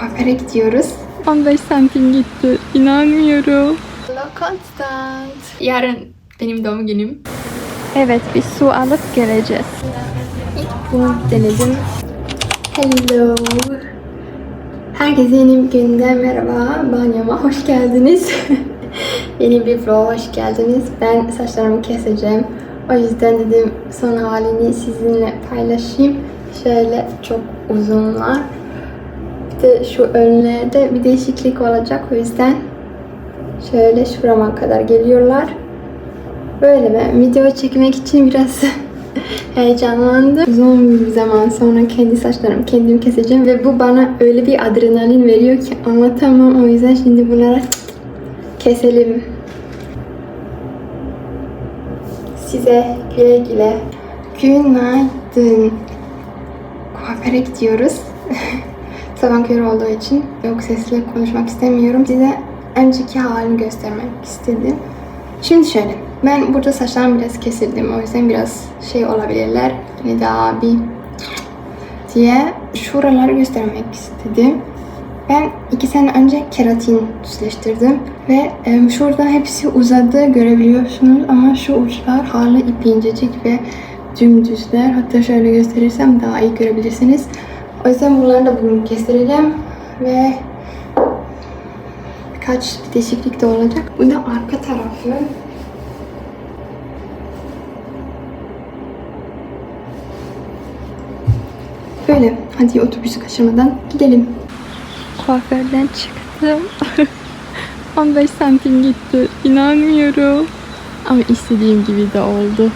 kuaföre gidiyoruz. 15 santim gitti. İnanmıyorum. Constant. Yarın benim doğum günüm. Evet bir su alıp geleceğiz. İlk bunu denedim. Hello. Herkese yeni bir günden merhaba. Banyoma hoş geldiniz. yeni bir vlog hoş geldiniz. Ben saçlarımı keseceğim. O yüzden dedim son halini sizinle paylaşayım. Şöyle çok uzunlar. De şu önlerde bir değişiklik olacak. O yüzden şöyle şurama kadar geliyorlar. Böyle ben video çekmek için biraz heyecanlandım. Uzun bir zaman sonra kendi saçlarımı kendim keseceğim ve bu bana öyle bir adrenalin veriyor ki anlatamam. O yüzden şimdi bunları keselim. Size güle güle. Günaydın. Kuaföre gidiyoruz. Sabah körü olduğu için yok sesle konuşmak istemiyorum. Size önceki halini göstermek istedim. Şimdi şöyle. Ben burada saçlarımı biraz kesildim. O yüzden biraz şey olabilirler. Hani daha bir diye şuraları göstermek istedim. Ben iki sene önce keratin düzleştirdim ve e, şurada hepsi uzadı görebiliyorsunuz ama şu uçlar hala ip incecik ve dümdüzler. Hatta şöyle gösterirsem daha iyi görebilirsiniz. O yüzden bunları da bugün kestireceğim ve birkaç değişiklik de olacak. Bu da arka tarafı. Böyle. Hadi otobüsü kaçırmadan gidelim. Kuaförden çıktım. 15 santim gitti. İnanmıyorum. Ama istediğim gibi de oldu.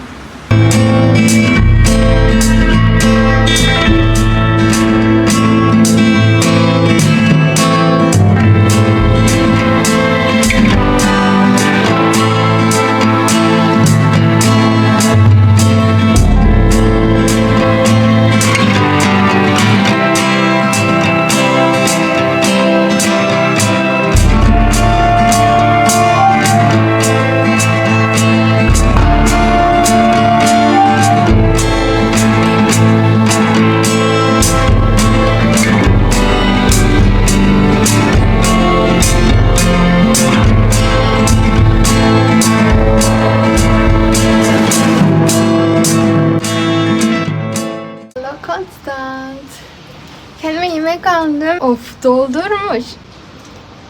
Doldurmuş.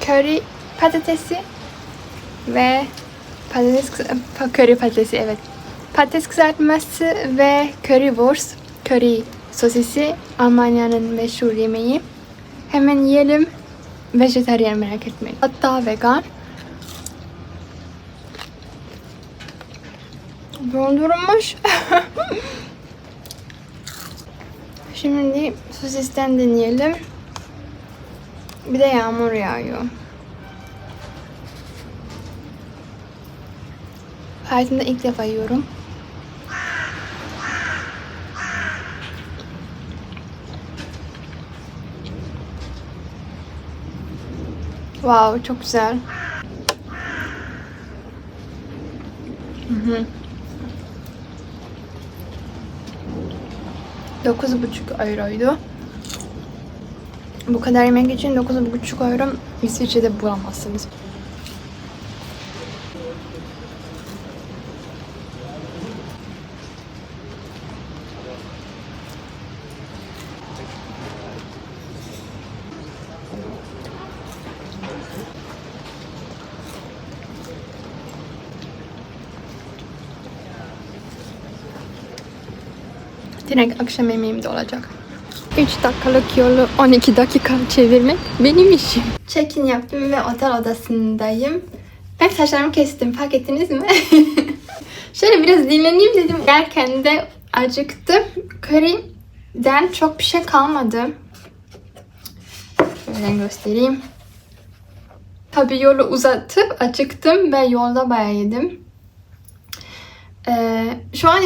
Köri patatesi ve patates köri patatesi evet. Patates kızartması ve currywurst, köri sosisi Almanya'nın meşhur yemeği. Hemen yiyelim. Vejetaryen merak etmeyin. Hatta vegan. Doldurmuş. Şimdi sosisten deneyelim. Bir de yağmur yağıyor. Hayatımda ilk defa yiyorum. Wow, çok güzel. Hı hı. 9,5 euroydu. Bu kadar yemek için 9,5 euro İsviçre'de bulamazsınız. Direkt akşam yemeğim de olacak. 3 dakikalık yolu 12 dakika çevirmek benim işim. Check-in yaptım ve otel odasındayım. Ben saçlarımı kestim. Fark ettiniz mi? Şöyle biraz dinleneyim dedim. Yerken de acıktım. Curry'den çok bir şey kalmadı. Şöyle göstereyim. Tabii yolu uzatıp acıktım ve yolda bayağı yedim. Ee, şu an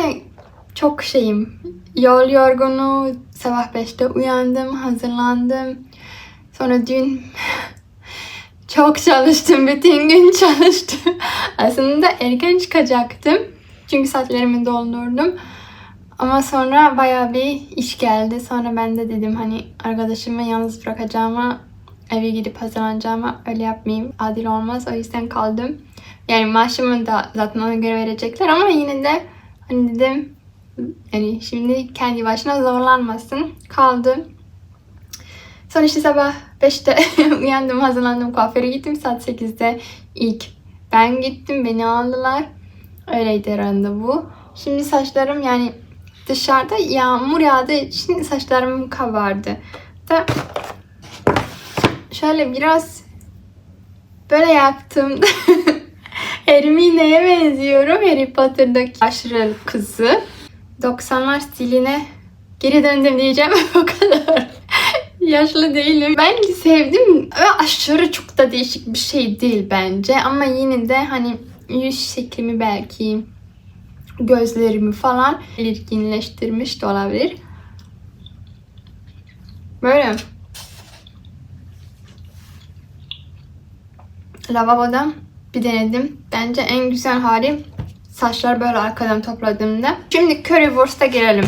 çok şeyim. Yol yorgunu. Sabah 5'te uyandım, hazırlandım. Sonra dün çok çalıştım. Bütün gün çalıştım. Aslında erken çıkacaktım. Çünkü saatlerimi doldurdum. Ama sonra bayağı bir iş geldi. Sonra ben de dedim hani arkadaşımı yalnız bırakacağıma eve gidip hazırlanacağıma öyle yapmayayım. Adil olmaz. O yüzden kaldım. Yani maaşımı da zaten ona göre verecekler ama yine de hani dedim yani şimdi kendi başına zorlanmasın. Kaldım. Sonra işte sabah 5'te uyandım, hazırlandım, kuaföre gittim. Saat 8'de ilk ben gittim, beni aldılar. Öyleydi randevu. Şimdi saçlarım yani dışarıda yağmur yağdığı için saçlarım kabardı. Da şöyle biraz böyle yaptım. Hermione'ye benziyorum. Harry Potter'daki aşırı kızı. 90'lar stiline geri döndüm diyeceğim o kadar. Yaşlı değilim. Ben sevdim. Öyle aşırı çok da değişik bir şey değil bence. Ama yine de hani yüz şeklimi belki gözlerimi falan belirginleştirmiş de olabilir. Böyle. Lavaboda bir denedim. Bence en güzel hali saçlar böyle arkadan topladığımda. Şimdi currywurst'a gelelim.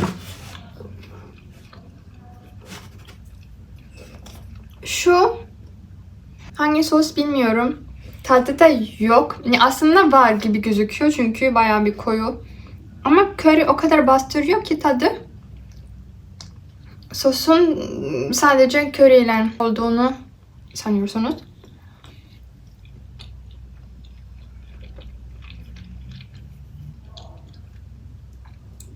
Şu hangi sos bilmiyorum. Tadı da yok. Yani aslında var gibi gözüküyor çünkü bayağı bir koyu. Ama curry o kadar bastırıyor ki tadı. Sosun sadece curry ile olduğunu sanıyorsunuz.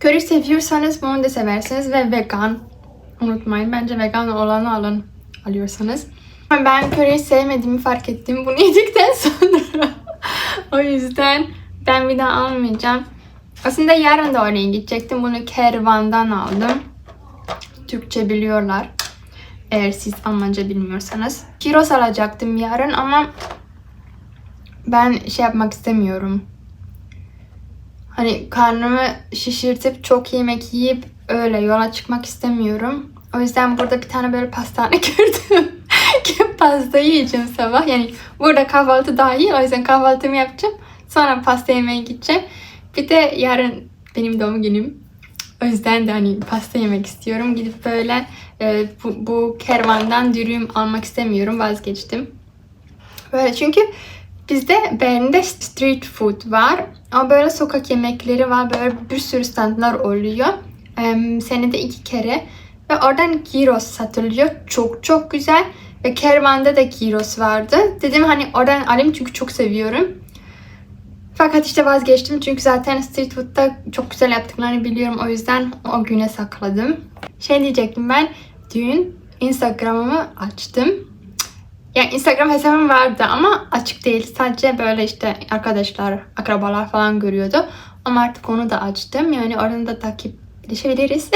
Curry seviyorsanız bunu da seversiniz ve vegan. Unutmayın bence vegan olanı alın alıyorsanız. Ben curry'i sevmediğimi fark ettim bunu yedikten sonra. o yüzden ben bir daha almayacağım. Aslında yarın da oraya gidecektim. Bunu kervandan aldım. Türkçe biliyorlar. Eğer siz Almanca bilmiyorsanız. Kiros alacaktım yarın ama ben şey yapmak istemiyorum. Hani karnımı şişirtip çok yemek yiyip öyle yola çıkmak istemiyorum. O yüzden burada bir tane böyle pastane gördüm. Pasta yiyeceğim sabah. Yani burada kahvaltı dahil. O yüzden kahvaltımı yapacağım. Sonra pasta yemeye gideceğim. Bir de yarın benim doğum günüm. O yüzden de hani pasta yemek istiyorum. Gidip böyle e, bu, bu kervandan dürüm almak istemiyorum. Vazgeçtim. Böyle çünkü bizde Berlin'de street food var. Ama böyle sokak yemekleri var. Böyle bir sürü standlar oluyor. Senede iki kere. Ve oradan gyros satılıyor. Çok çok güzel. Ve kervanda da gyros vardı. Dedim hani oradan alayım çünkü çok seviyorum. Fakat işte vazgeçtim çünkü zaten street food'da çok güzel yaptıklarını biliyorum. O yüzden o güne sakladım. Şey diyecektim ben dün Instagram'ımı açtım. Yani Instagram hesabım vardı ama açık değil. Sadece böyle işte arkadaşlar, akrabalar falan görüyordu. Ama artık onu da açtım. Yani oradan da takipleşebiliriz.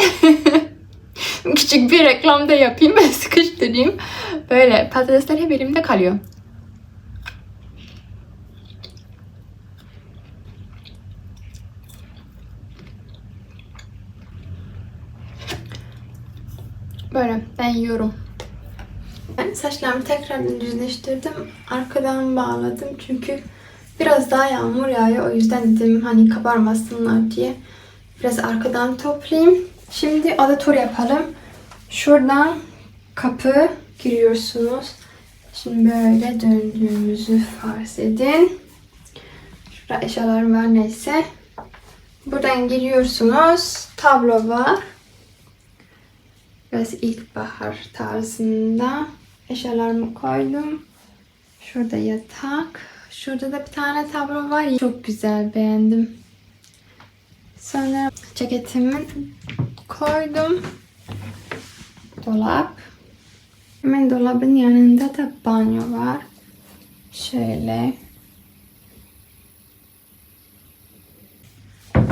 Küçük bir reklam da yapayım. Sıkıştırayım. Böyle patatesler hep elimde kalıyor. Böyle ben yiyorum. Ben saçlarımı tekrar düzleştirdim. Arkadan bağladım çünkü biraz daha yağmur yağıyor. O yüzden dedim hani kabarmasınlar diye. Biraz arkadan toplayayım. Şimdi oda tur yapalım. Şuradan kapı giriyorsunuz. Şimdi böyle döndüğümüzü farz edin. Şurada eşyalarım var neyse. Buradan giriyorsunuz. Tablo var. Biraz ilkbahar tarzında. Eşyalarımı koydum. Şurada yatak. Şurada da bir tane tablo var. Çok güzel beğendim. Sonra ceketimi koydum. Dolap. Hemen dolabın yanında da banyo var. Şöyle.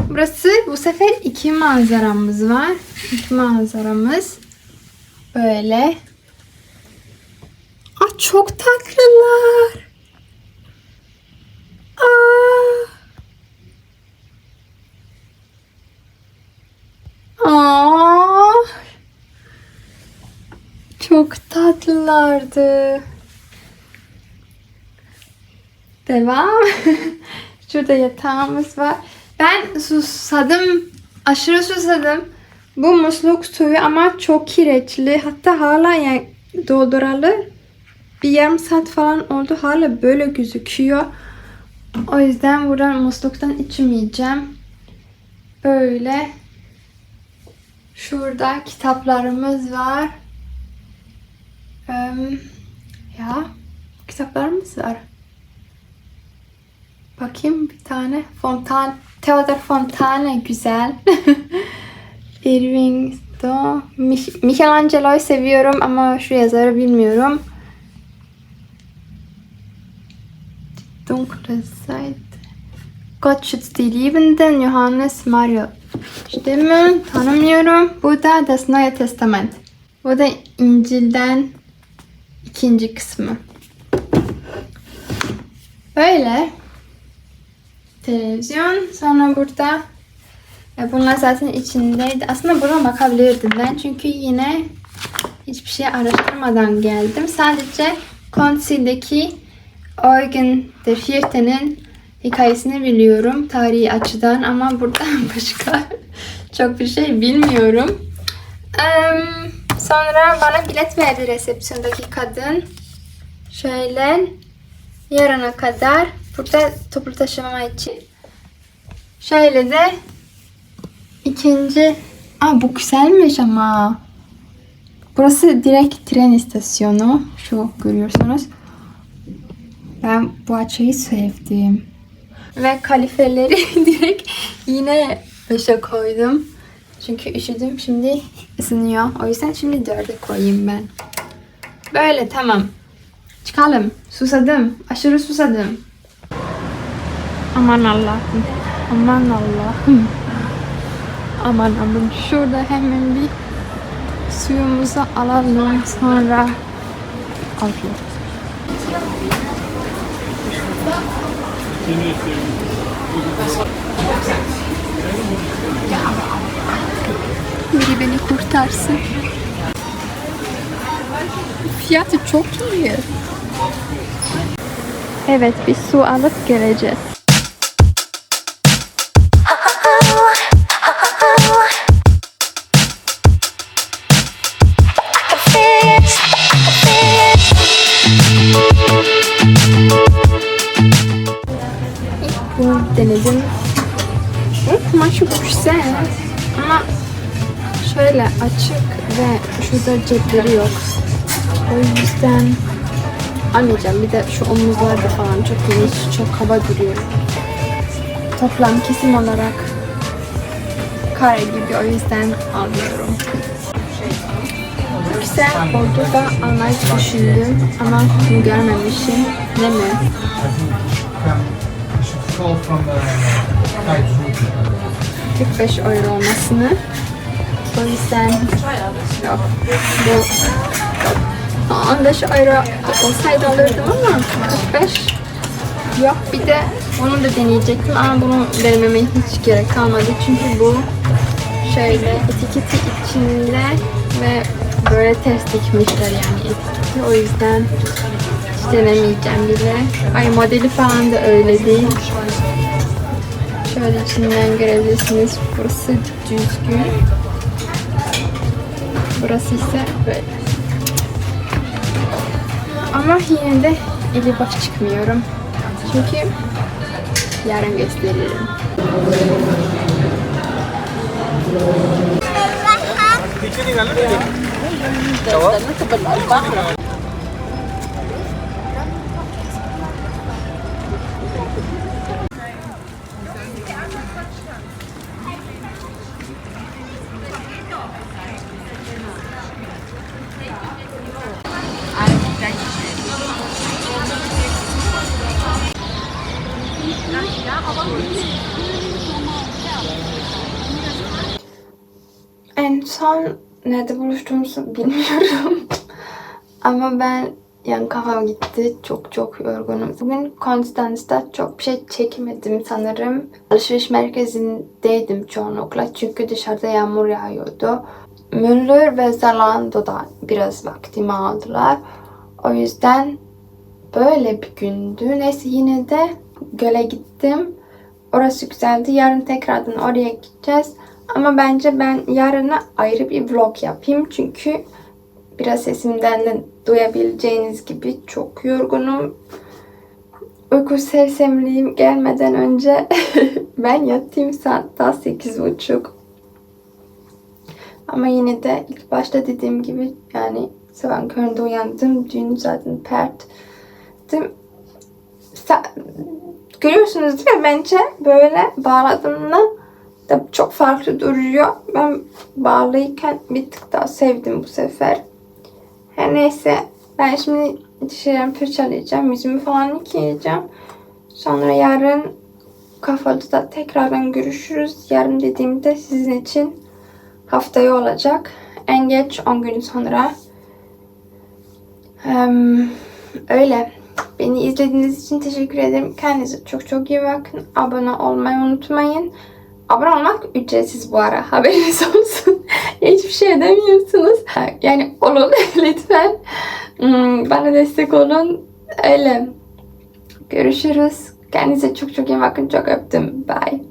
Burası bu sefer iki manzaramız var. İki manzaramız. Böyle. Aa, çok tatlılar. Aa. Aa. Çok tatlılardı. Devam. Şurada yatağımız var. Ben susadım. Aşırı susadım. Bu musluk suyu ama çok kireçli. Hatta hala yani dolduralı. Bir yarım saat falan oldu. Hala böyle gözüküyor. O yüzden buradan musluktan içmeyeceğim. Böyle. Şurada kitaplarımız var. Em, ya kitaplarımız var. Bakayım bir tane. Fontan, Theodor Fontane güzel. Irving Do. Mich- Michelangelo'yu seviyorum ama şu yazarı bilmiyorum. Dunkle Seite. Gott schützt die Liebenden, Johannes Mario. Stimme tanımıyorum. Bu da Das Neue Testament. Bu da İncil'den ikinci kısmı. Böyle. Televizyon. Sonra burada e, bunlar zaten içindeydi. Aslında buna bakabilirdim ben. Çünkü yine hiçbir şey araştırmadan geldim. Sadece Konsi'deki Eugen der Vierte'nin hikayesini biliyorum tarihi açıdan ama burada başka çok bir şey bilmiyorum. Em, sonra bana bilet verdi resepsiyondaki kadın. Şöyle yarına kadar burada toplu taşıma için. Şöyle de ikinci... Aa bu güzelmiş ama. Burası direkt tren istasyonu. Şu görüyorsunuz. Ben bu açıyı sevdim. Ve kaliferleri direkt yine 5'e koydum. Çünkü üşüdüm. Şimdi ısınıyor. O yüzden şimdi 4'e koyayım ben. Böyle tamam. Çıkalım. Susadım. Aşırı susadım. Aman Allah'ım. Aman Allah'ım. Aman aman. Şurada hemen bir suyumuzu alalım. Sonra alıyoruz. Biri beni kurtarsın. Fiyatı çok iyi. Evet bir su alıp geleceğiz. Denedim. Bu kumaşı güzel. Ama şöyle açık ve şurada cepleri yok. O yüzden almayacağım. Bir de şu omuzlarda falan çok geniş, çok kaba duruyor. Toplam kesim olarak kare gibi o yüzden almıyorum. Güzel oldu da almayı düşündüm ama bunu görmemişim. Ne mi? 45 euro olmasını. O yüzden yok. Bu yok. 15 euro olsaydı alırdım ama 45 yok. Bir de bunu da deneyecektim ama bunu denememe hiç gerek kalmadı. Çünkü bu şöyle etiketi içinde ve böyle ters dikmişler yani etiketi. O yüzden hiç denemeyeceğim bile. Ay modeli falan da öyle değil. Şöyle içinden görebilirsiniz. Burası düzgün. Burası ise böyle. Ama yine de eli boş çıkmıyorum. Çünkü yarın gösteririm. En son nerede buluştuğumuzu bilmiyorum. Ama ben yani kafam gitti. Çok çok yorgunum. Bugün Konstanz'da çok bir şey çekemedim sanırım. Alışveriş merkezindeydim çoğunlukla. Çünkü dışarıda yağmur yağıyordu. Müller ve Zalando'da biraz vaktimi aldılar. O yüzden böyle bir gündü. Neyse yine de göle gittim. Orası güzeldi. Yarın tekrardan oraya gideceğiz. Ama bence ben yarına ayrı bir vlog yapayım. Çünkü Biraz sesimden de duyabileceğiniz gibi çok yorgunum. Uyku sersemliğim gelmeden önce ben yattığım saat daha sekiz buçuk. Ama yine de ilk başta dediğim gibi yani sabah köründe uyandım. Dün zaten perttim. Sa- Görüyorsunuz değil mi? Bence böyle bağladığımda da çok farklı duruyor. Ben bağlıyken bir tık daha sevdim bu sefer. Her neyse ben şimdi dişlerimi fırçalayacağım. Yüzümü falan yıkayacağım. Sonra yarın kahvaltıda tekrardan görüşürüz. Yarın dediğimde sizin için haftaya olacak. En geç 10 gün sonra. Em, öyle. Beni izlediğiniz için teşekkür ederim. Kendinize çok çok iyi bakın. Abone olmayı unutmayın. Abone olmak ücretsiz bu ara. Haberiniz olsun. Hiçbir şey demiyorsunuz. Yani olun lütfen. Hmm, Bana destek olun. Öyle. Görüşürüz. Kendinize çok çok iyi bakın. Çok öptüm. Bye.